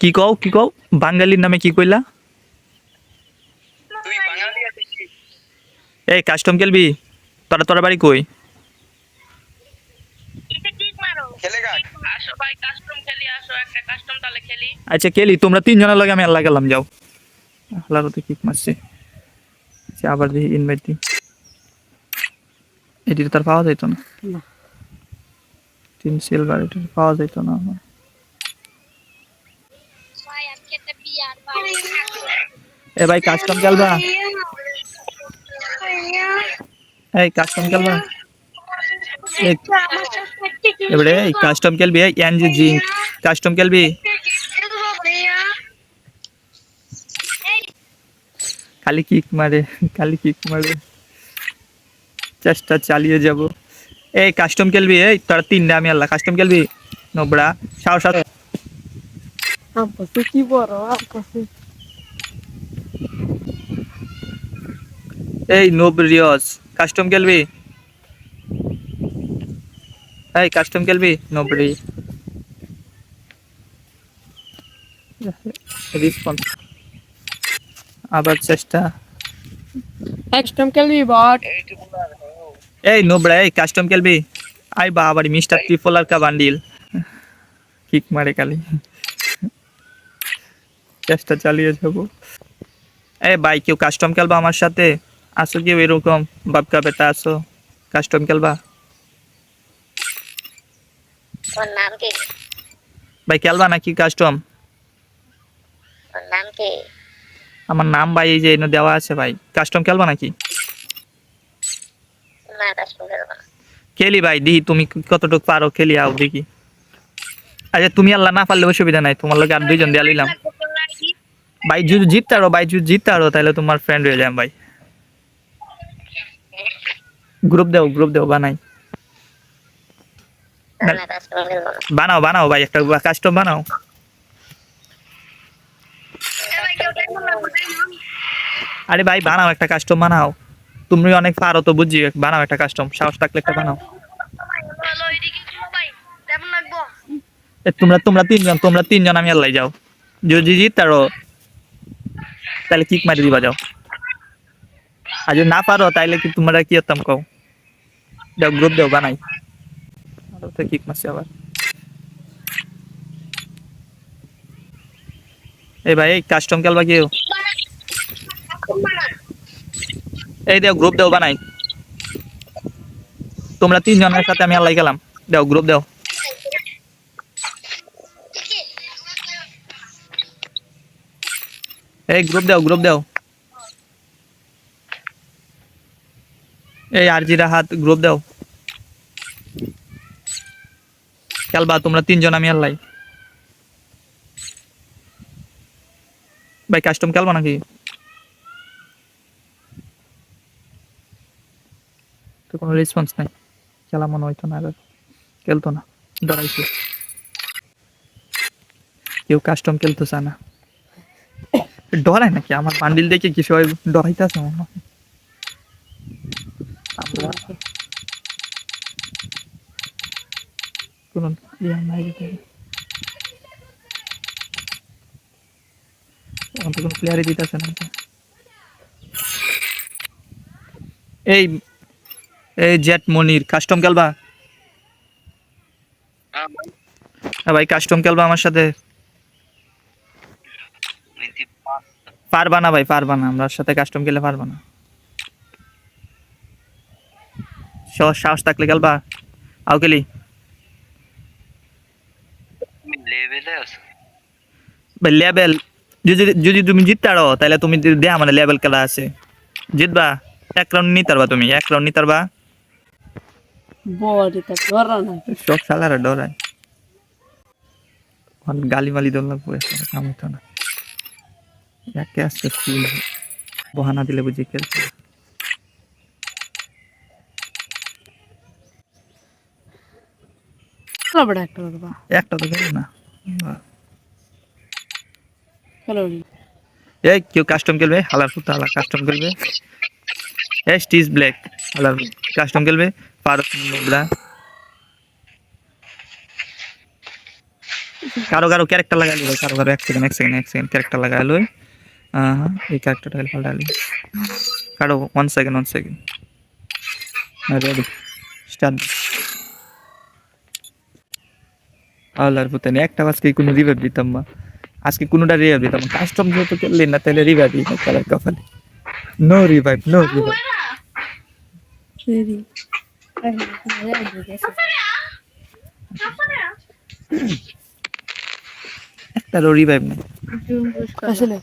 কি কও কি কও? বাঙালির নামে কি কইলা? তুই বাঙালি আছিস এই কাস্টম খেলবি? তোরা তোরা বাড়ি কই? খেলেগা আসো ভাই কাস্টম খেলি আসো একটা কাস্টম তাহলে খেলি। আচ্ছা খেলি তোমরা তিনজনের লাগে আমি আল্লাহ গেলাম যাও। আল্লাহর তো কিক মারছে। আচ্ছা আবার দেখি ইনভাইট দিই এটি তো তার পাওয়া যাইতো না। না। তিন সিলভার এটা পাওয়া যাইতো না আমার। এ ভাই কাস্টম খেলবা? এই কাস্টম খেলবা? এবারে এই কাস্টম খেলবি এনজি জি কাস্টম খেলবি? খালি কিক মারে খালি কিক মারে। চেষ্টা চালিয়ে যাব। এই কাস্টম খেলবি এই তোরা তিনটা আমি আল্লাহ কাস্টম খেলবি। নোবরা সাহস আছে? কি বড় এই নোব রিয়স কাস্টম খেলবি? এই কাস্টম খেলবি নোবরি। রেসপন্স আবার চেষ্টা। এক্সট্রাম খেলবি বাট। এই নোবরা এই কাস্টম খেলবি? আই বাবা মিস্টার ত্রিপোলার কা বান্ডিল কিক মারে খালি। চেষ্টা চালিয়ে যাব। এই ভাই কেউ কাস্টম খেলবা আমার সাথে? আসো কেউ এরকম বাপকা বেটা আসো। কাস্টম খেলবা? ওর নাম কি? ভাই খেলবা নাকি কাস্টম ওর নাম কি? আমার নাম ভাই এই যে এনে দেওয়া আছে ভাই। কাস্টম খেলবা নাকি? না না। খেলি ভাই দিহি তুমি কতটুকু পারো খেলি আও দেখি। আচ্ছা তুমি আল্লাহ না পারলে অসুবিধা নাই তোমার লোক আর দুইজন দেয়া লইলাম। ভাই যদি ভাই যদি তাহলে তোমার ফ্রেন্ড হয়ে যাম ভাই। গ্রুপ দেও গ্রুপ দেও বানাই। বানাও বানাও ভাই একটা কাস্টম বানাও। আরে ভাই বানাও একটা কাস্টম বানাও। তুমি অনেক পারো তো বুঝছি বানাও একটা কাস্টম সাহস থাকলে একটা বানাও। তোমরা তোমরা তিনজন তোমরা তিনজন আমি আল্লাহ যাও। যদি জিতারো তাহলে কিক মারি দিবা, যাও। আর যদি না পারো, তাইলে কি তোমরা কি হতাম কও? দাও গ্রুপ দাও, বানাই। তো কিক মারছে আবার। এই ভাই কাস্টম খেলবা কেউ এই দেও গ্রুপ দেও বানাই। তোমরা তিনজনের সাথে আমি আল্লাহ গেলাম দাও গ্রুপ দাও। এই গ্রুপ দাও গ্রুপ দাও। এই আরজিরা হাত গ্রুপ দাও। খেলবা, তোমরা তিনজন আমি আল্লাই ভাই কাস্টম খেলবা নাকি? তো কোনো রেসপন্স নাই। খেলা মনে হইতো না আর। খেলতো না। ডরাইছে কেউ কাস্টম খেলতে চায় না। ডরায় নাকি? আমার বান্ডিল দেখে কি সবাই ডরাইতেছে মনে হয়। কোনো ইয়ে নাই রে। আমার তো কোনো প্লেয়ারই দিতেছে না। এই এই জেট মনির কাস্টম খেলবা? হ্যাঁ ভাই। কাস্টম খেলবা আমার সাথে? পারবা না ভাই পারবা না। আমরা সাথে কাস্টম খেলে পারবা না। সাহস থাকলে খেলবা। আও খেলি। লেভেলে যদি যদি তুমি জিততে পারো তাহলে তুমি দেয়া মানে লেভেল খেলা আছে। জিতবা? এক রাউন্ড নিতে পারবা তুমি এক রাউন্ড নিতে পারবা বড় তা ধরা না। সব সালারা ডরায়। অনেক গালি মালি দোল লাগবো কাম হতো না। একে আস্তে ফুল বহানা দিলে বুঝি খেলতে একটা তো খেলো না এই কেউ কাস্টম খেলবে? হালার ফুটা হালা কাস্টম খেলবে। এই স্টিজ ব্ল্যাক। হালার কাস্টম খেলবে? নোবরা কারও কারও ক্যারেক্টার লাগাই লই, কারও কারও এক সেকেন্ড এক সেকেন্ড এক সেকেন্ড ক্যারেক্টার লাগাই লই। এই ক্যারেক্টারটা খালি পাল্টালি কারও one second one second ready start আল্লাহর পুতানি একটা আজকে কোনো রিভাইভ দিতাম না। আজকে কোনোটা রিভাইভ দিতাম কাস্টম যেহেতু করলি না, তাহলে রিভাইভ দিই তাহলে কপালে। নো রিভাইভ নো রিভাইভ একটারও রিভাইভ নেই। আসলে